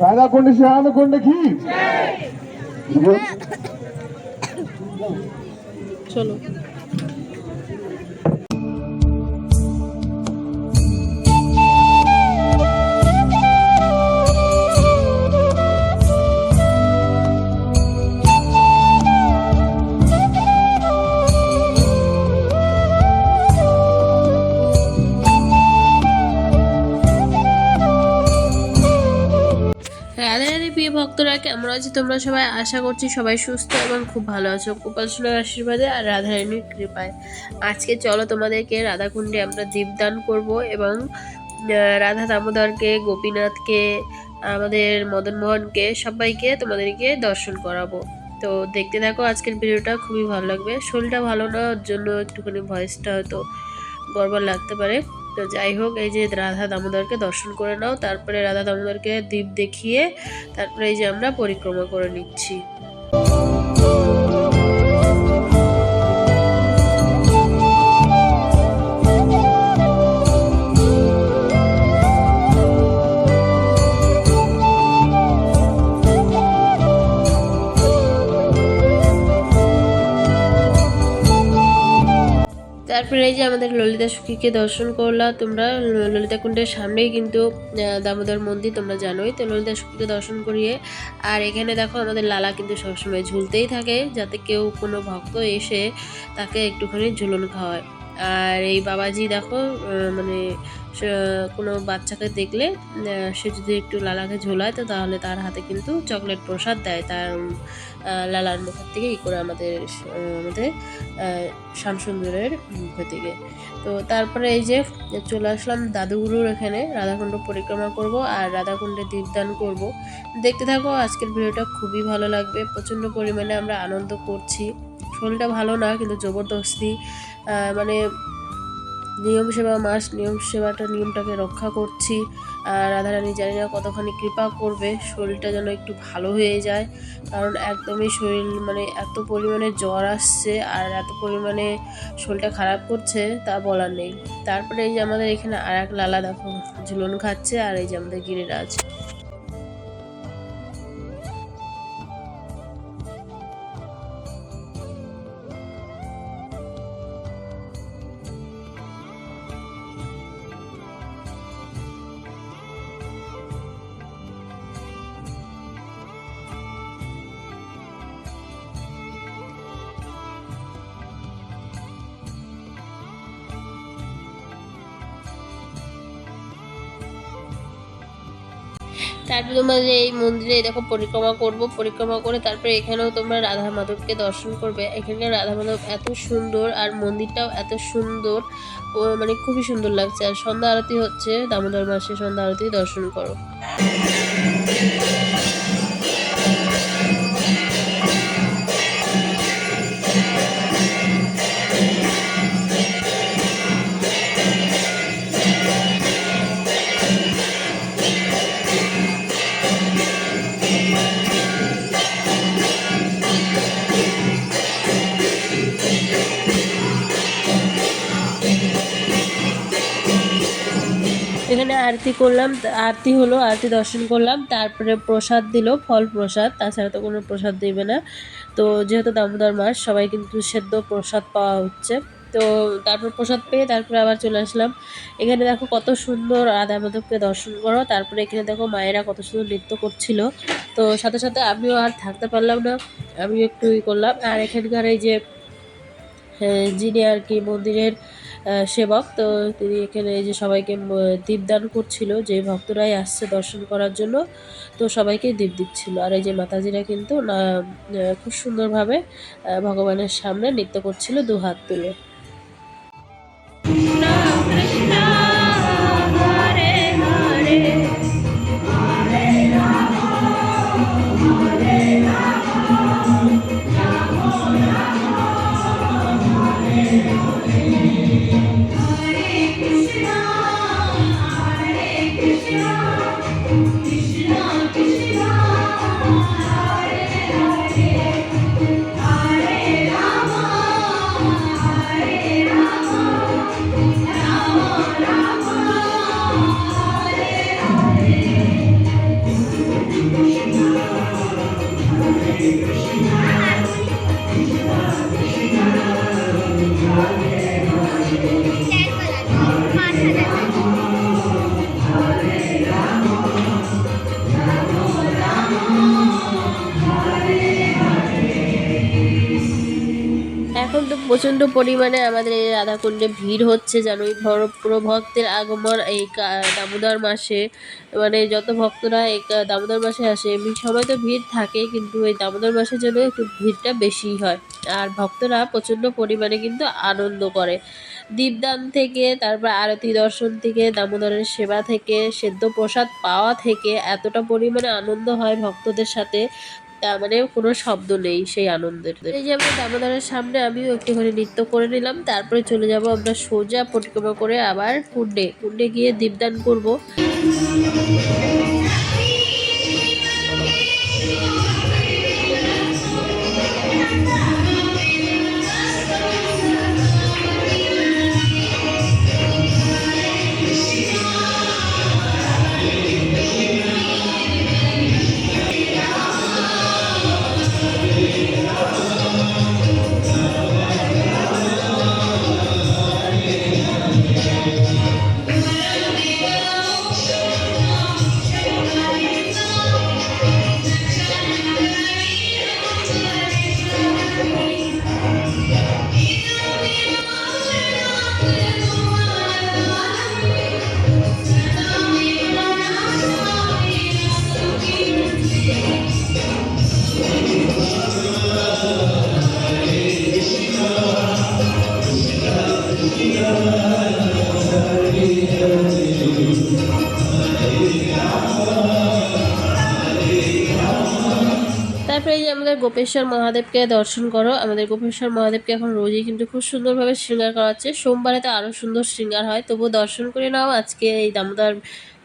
राधाकुंड श्याम कुंड की। चलो। ভক্তরা কেমন আছো? তোমরা সবাই আশা করছি সবাই সুস্থ এবং খুব ভালো আছো। গোপাল সোনার আশীর্বাদে আর রাধারানীর কৃপায়। আজকে চলো তোমাদেরকে রাধাকুণ্ডে আমরা দীপদান করব এবং রাধা দামোদরকে, গোপীনাথকে, আমাদের মদন মোহনকে সবাইকে তোমাদেরকে দর্শন করাবো। তো দেখতে থাকো আজকের ভিডিওটা, খুবই ভালো লাগবে। শরীরটা ভালো না, ওর জন্য একটুখানি ভয়েসটা হয়তো গড়বড় লাগতে পারে। তো যাই হোক, এই যে রাধা দামোদরকে দর্শন করে নাও। তারপরে রাধা দামোদরকে দ্বীপ দেখিয়ে তারপরে এই যে আমরা পরিক্রমা করে নিচ্ছি। তারপরে এই যে আমাদের ললিতা সুখীকে দর্শন করলা, তোমরা ললিতা কুণ্ডের সামনেই কিন্তু দামোদর মন্দির তোমরা জানোই। তো ললিতা সুখীকে দর্শন করিয়ে, আর এখানে দেখো আমাদের লালা কিন্তু সবসময় ঝুলতেই থাকে, যাতে কেউ কোনো ভক্ত এসে তাকে একটুখানি ঝুলন খাওয়ায়। আর এই বাবাজি দেখো মানে কোনো বাচ্চাকে দেখলে সে যদি একটু লালাকে ঝোলায়, তো তাহলে তার হাতে কিন্তু চকলেট প্রসাদ দেয়। তার লালার মুখের থেকে ই করে আমাদের আমাদের শ্যামসুন্দরের মুখ থেকে। তো তারপরে এই যে চলে আসলাম দাদুগুরুর এখানে, রাধাকুণ্ড পরিক্রমা করব আর রাধাকুণ্ডে দীপদান করব। দেখতে থাকো, আজকের ভিডিওটা খুবই ভালো লাগবে। প্রচণ্ড পরিমাণে আমরা আনন্দ করছি। শরীরটা ভালো না, কিন্তু জবরদস্তি মানে নিয়ম সেবা, মাস নিয়ম সেবাটা, নিয়মটাকে রক্ষা করছি। আর রাধারানী জানি না কতখানি কৃপা করবে, শরীরটা যেন একটু ভালো হয়ে যায়। কারণ একদমই শরীর মানে এত পরিমাণে জ্বর আসছে আর এত পরিমাণে শরীরটা খারাপ করছে, তা বলার নেই। তারপরে এই যে আমাদের এখানে আর এক লালা দেখো, ঝুলন খাচ্ছে আর এই যে আমাদের গিরিরাজ। তারপরে তোমরা যে এই মন্দিরে দেখো পরিক্রমা করব, পরিক্রমা করে তারপরে এখানেও তোমরা রাধা মাধবকে দর্শন করবে। এখানকার রাধা মাধব এত সুন্দর আর মন্দিরটাও এত সুন্দর। মানে খুবই সুন্দর লাগছে। আর সন্ধ্যা আরতি হচ্ছে, দামোদর মাসে সন্ধ্যা আরতি দর্শন করো। আরতি করলাম, আরতি হলো, আরতি দর্শন করলাম, তারপরে প্রসাদ দিল, ফল প্রসাদ, তাছাড়া তো কোনো প্রসাদ দেবে না। তো যেহেতু দামোদর মাস সবাই কিন্তু সেদ্ধ প্রসাদ পাওয়া হচ্ছে। তো তারপর প্রসাদ পেয়ে তারপরে আবার চলে আসলাম। এখানে দেখো কত সুন্দর রাধা মাধবকে দর্শন করো, তারপরে এখানে দেখো মায়েরা কত সুন্দর নৃত্য করছিল। তো সাথে সাথে আমিও আর থাকতে পারলাম না, আমিও একটু ই করলাম। আর এখানকার এই যে যিনি আর কি মন্দিরের সেবক, তো তিনি এখানে এই যে সবাইকে দীপদান করছিল, যে ভক্তরাই আসছে দর্শন করার জন্য, তো সবাইকে দীপ দিচ্ছিল। আর এই যে মাতাজিরা কিন্তু খুব সুন্দরভাবে ভগবানের সামনে নৃত্য করছিল দু হাত তুলে। প্রচণ্ড পরিমাণে আমাদের এই রাধাকুণ্ডে ভিড় হচ্ছে জানোই পুরো ভক্তের আগমন এই দামোদর মাসে। মানে যত ভক্তরা এই দামোদর মাসে আসে, এমনি সময় তো ভিড় থাকে, কিন্তু এই দামোদর মাসে যেন একটু ভিড়টা বেশি হয়। আর ভক্তরা প্রচণ্ড পরিমাণে কিন্তু আনন্দ করে। দীপদান থেকে, তারপর আরতি দর্শন থেকে, দামোদরের সেবা থেকে সেদ্ধ প্রসাদ পাওয়া থেকে এতটা পরিমাণে আনন্দ হয় ভক্তদের সাথে। তার মানে কোনো শব্দ নেই সেই আনন্দের। এই যে আমরা দামোদরের সামনে, আমিও একটুখানি নৃত্য করে নিলাম। তারপরে চলে যাব আমরা সোজা পরিক্রমা করে আবার কুণ্ডে। কুণ্ডে গিয়ে দীপদান করব। তারপরে এই যে আমাদের গোপেশ্বর মহাদেবকে দর্শন করো, আমাদের গোপেশ্বর মহাদেবকে এখন রোজই কিন্তু খুব সুন্দরভাবে শৃঙ্গার করা হচ্ছে সোমবারে তো আরও সুন্দর শৃঙ্গার হয়, তবুও দর্শন করে নাও। আজকে এই দামোদর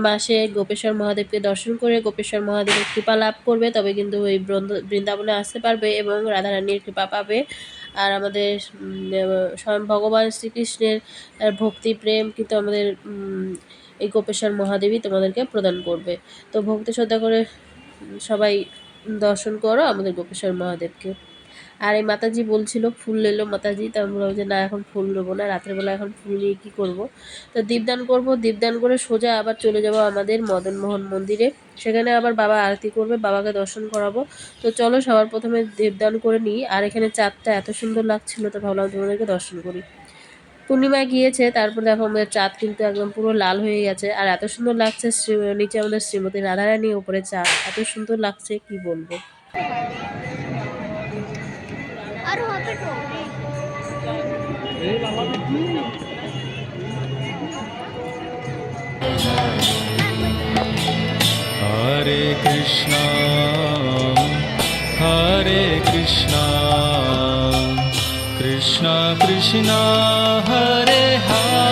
মাসে গোপেশ্বর মহাদেবকে দর্শন করে গোপেশ্বর মহাদেবের কৃপা লাভ করবে, তবে কিন্তু ওই বৃন্দ- বৃন্দাবনে আসতে পারবে এবং রাধারানীর কৃপা পাবে। আর আমাদের স্বয়ং ভগবান শ্রীকৃষ্ণের ভক্তি, প্রেম কিন্তু আমাদের এই গোপেশ্বর মহাদেবী তোমাদেরকে প্রদান করবে। তো ভক্তি শ্রদ্ধা করে সবাই দর্শন করো আমাদের গোপেশ্বর মহাদেবকে। আর এই মাতাজি বলছিল, ফুল এলো মাতাজি, তো আমি বললাম যে না, এখন ফুল নেব না রাত্রেবেলা এখন ফুল নিয়ে কী করব? তো দীপদান করব, দীপদান করে সোজা আবার চলে যাব আমাদের মদনমোহন মন্দিরে। সেখানে আবার বাবা আরতি করবে, বাবাকে দর্শন করাবো। তো চলো সবার প্রথমে দীপদান করে নিই। আর এখানে চাঁদটা এত সুন্দর লাগছিল, তো ভাবলাম তোমাদেরকে দর্শন করি। পূর্ণিমা গিয়েছে তারপর দেখো আমাদের চাঁদ কিন্তু একদম পুরো লাল হয়ে গেছে আর এত সুন্দর লাগছে নিচে আমাদের শ্রীমতী রাধারানী উপরে চাঁদ এত সুন্দর লাগছে কি বলব? হরে কৃষ্ণ হরে কৃষ্ণ। कृष्णा कृष्णा हरे हरे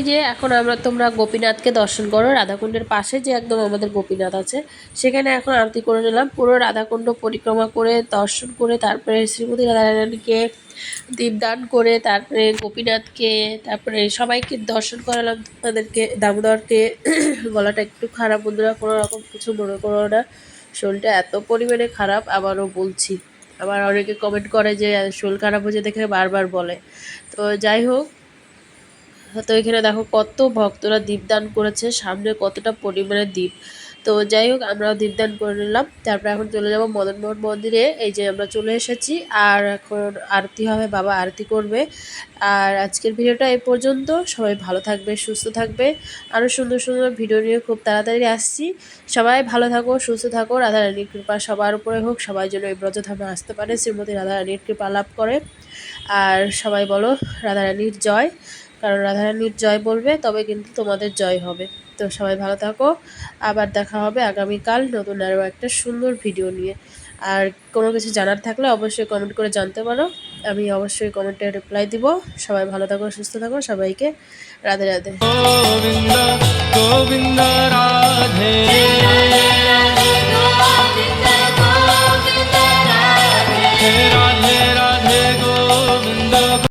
এই যে এখন আমরা তোমরা গোপীনাথকে দর্শন করো, রাধাকুণ্ডের পাশে যে একদম আমাদের গোপীনাথ আছে, সেখানে এখন আরতি করে নিলাম। পুরো রাধাকুণ্ড পরিক্রমা করে, দর্শন করে, তারপরে শ্রীমতী রাধারানীকে দীপদান করে, তারপরে গোপীনাথকে, তারপরে সবাইকে দর্শন করালাম। তাদেরকে দামোদরকে, গলাটা একটু খারাপ বন্ধুরা, কোনো রকম কিছু মনে করো না। শরীরটা এত পরিমাণে খারাপ, আবারও বলছি। আবার অনেকে কমেন্ট করে যে শরীর খারাপ হয়েছে দেখে বারবার বলে। তো যাই হোক তো এখানে দেখো কত ভক্তরা দীপদান করেছে, সামনে কতটা পরিমাণে দীপ। তো যাই হোক, আমরাও দীপদান করে নিলাম। তারপর এখন চলে যাব মদনমোহন মন্দিরে। এই যে আমরা চলে এসেছি, আর এখন আরতি হবে, বাবা আরতি করবে। আর আজকের ভিডিওটা এই পর্যন্ত। সবাই ভালো থাকবে, সুস্থ থাকবে। আরও সুন্দর সুন্দর ভিডিও নিয়ে খুব তাড়াতাড়ি আসছি। সবাই ভালো থাকো, সুস্থ থাকো। রাধারানীর কৃপা সবার উপরে হোক। সবাই যেন এই ব্রজধামে আসতে পারে। শ্রীমতী রাধারানীর কৃপা লাভ করে। আর সবাই বলো, রাধারানীর জয়। কারণ রাধারানীর জয় বলবে তবে কিন্তু তোমাদের জয় হবে। তো সবাই ভালো থাকো। আবার দেখা হবে আগামীকাল নতুন আরও একটা সুন্দর ভিডিও নিয়ে। আর কোনো কিছু জানার থাকলে অবশ্যই কমেন্ট করে জানতে পারো। আমি অবশ্যই কমেন্টে রিপ্লাই দিব। সবাই ভালো থাকো সুস্থ থাকো। সবাইকে রাধে রাধে। গোবিন্দ রাধে।